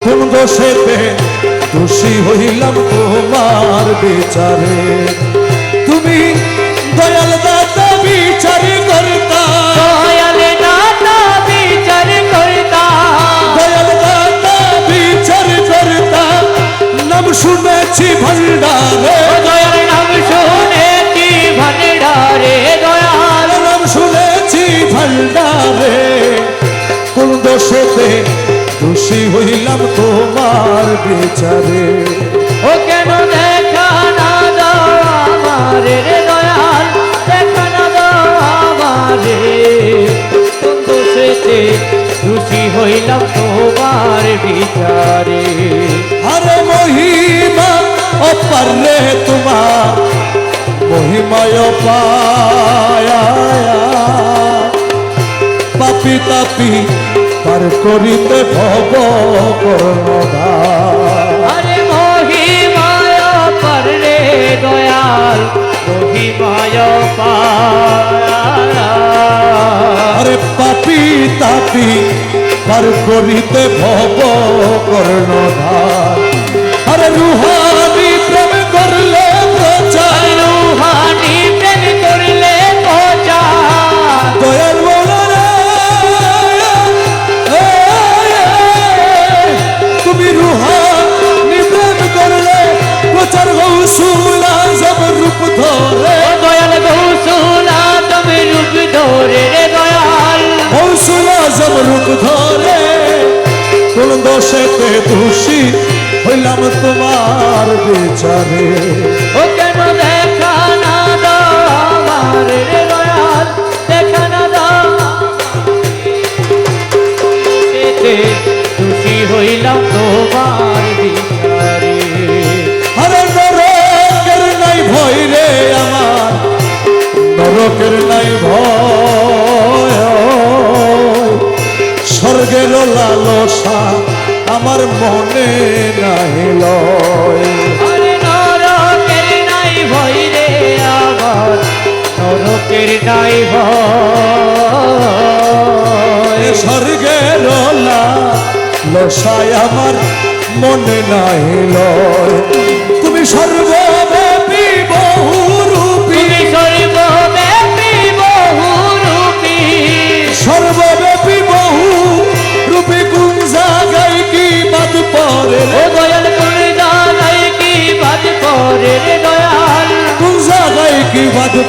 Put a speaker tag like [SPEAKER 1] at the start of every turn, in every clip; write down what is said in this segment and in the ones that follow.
[SPEAKER 1] কোন দোষেতে দোষী হইলাম তোমার বিচারে। তুমি দয়াল দাতা বিচার করতা।
[SPEAKER 2] দয়াল দাতা বিচার করতা।
[SPEAKER 1] দয়াল দাতা বিচার করতা। নাম শুনেছি ভণ্ডারে।
[SPEAKER 2] দয়াল নাম শুনেছি ভান্ডারে দয়াল
[SPEAKER 1] নাম শুনেছি ভণ্ডারে। কোন দোষেতে দোষী হইলাম তোমার বিচারে।
[SPEAKER 2] ও কেন দেখা না দাও আমারে রে দয়াল? দেখা না দাও আমারে। দোষেতে খুশি হইলাম তোমার বিচারে।
[SPEAKER 1] আরে মহিমা অপার রে তোমার মহিমায় পায়া পাপি তাপি পার করিতে ভব করণদার
[SPEAKER 2] আরে মহিমায় পর রে দয়াল মহিমায় পার
[SPEAKER 1] আরে পাপি তাপি পার করিতে ভব কর্ণধার। আরে রুহানি রূপ ধরে।
[SPEAKER 2] দয়াল গৌসুলা তুমি রূপ ধরে রে দয়াল।
[SPEAKER 1] গৌসুলা সব রূপ ধরে। কোন দোষেতে দোষী হইলাম তোমার বিচারে।
[SPEAKER 2] ও কেন দেখা না দাও আমার রে দয়াল? দেখা না দাও খুশি হইলাম তোমার বিচারে।
[SPEAKER 1] নরকের নাই ভয়। স্বর্গের লালসা আমার মনে নাই লয়।
[SPEAKER 2] নরকের নাই ভয় রে নরকের নাই ভয়।
[SPEAKER 1] স্বর্গের আমার মনে নাই লয়। তুমি সর্বব্যাপী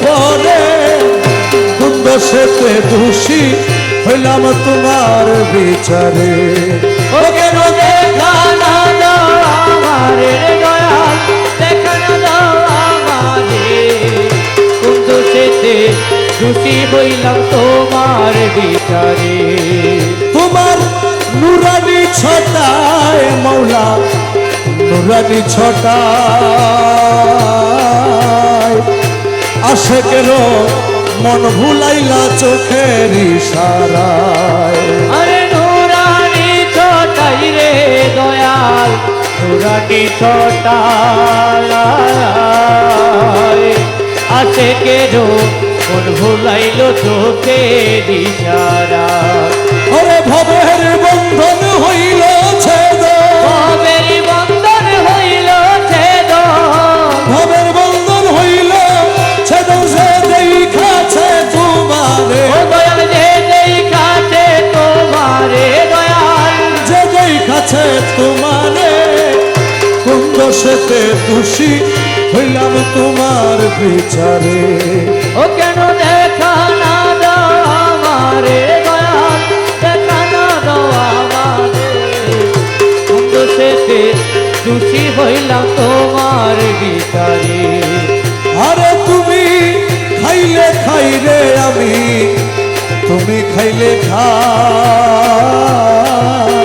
[SPEAKER 1] পরে
[SPEAKER 2] কোন
[SPEAKER 1] দোষেতে দোষী হইলাম তোমার বিচারে।
[SPEAKER 2] ও কোন দোষী হইলাম তোমার বিচারে।
[SPEAKER 1] তোমার নুরানি ছটায় মৌলা, নুরানি ছটায় আশেকের মন ভুলাইলা চোখের ইশারায়।
[SPEAKER 2] আরে নুরানি ছোটাই রে দয়াল নুরানি ছোটাই আছে কেরো মন ভুলাইল চোখে দিশারা
[SPEAKER 1] ওরে ভবের বন্ধন হইল দেখাছে তোমারে। কোন দোষেতে দোষী হইলাম তোমার বিচারে।
[SPEAKER 2] ও কেন দেখা না আমারে দেখা না দাও আমারে। অন্ধ সেতে দোষী হইলাম তোমার বিচারে।
[SPEAKER 1] আরে তুমি খাইলে খাইরে আমি তুমি খাইলে খাই। তুমি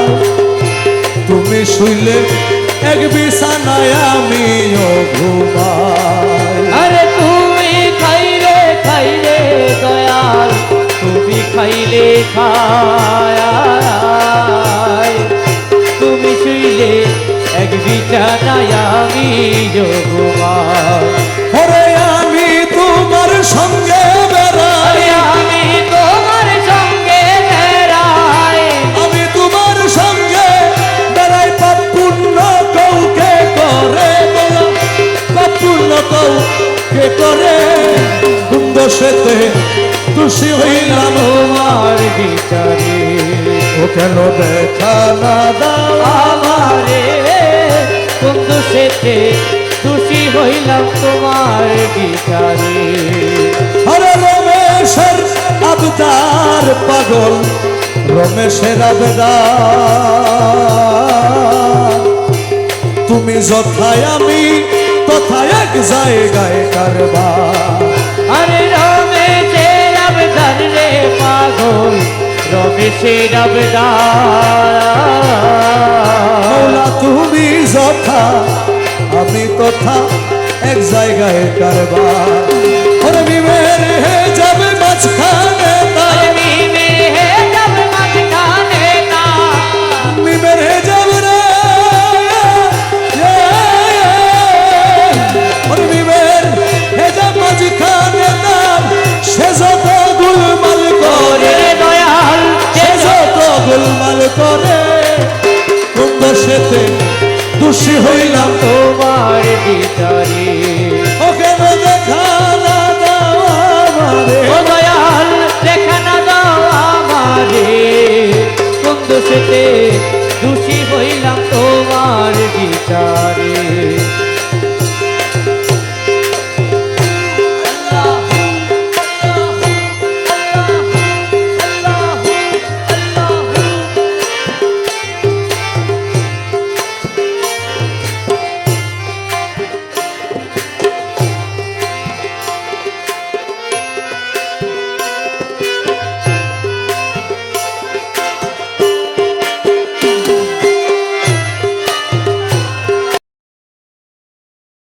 [SPEAKER 1] শুইলে এক বিছানায় আমিও ঘুমাই। দোষেতে খুশি হইলাম
[SPEAKER 2] তোমার বিচারে
[SPEAKER 1] ও কেন দেখা না দাও?
[SPEAKER 2] আমারে কোন দোষেতে খুশি হইলাম তোমার বিচারে
[SPEAKER 1] আরে রমেশের আবদার পাগল রমেশের আবদার। তুমি যথায় আমি তথায় জায়গায় কারবার
[SPEAKER 2] আরে রমেশের আবদার রে পাগল রমেশের আবদার
[SPEAKER 1] মৌলা তুমি যথা আমি তথা এক জায়গায় কারবা ওরে বিমের হে যাবে মাঝখানে গোলমাল করে সেতে দোষী হইলাম
[SPEAKER 2] তোমার বিচারে
[SPEAKER 1] ও কেন দেখা না দাও আমারে।
[SPEAKER 2] ও দয়াল দেখা না দাও আমারে। কোন দোষেতে দোষী হইলাম তোমার বিচারে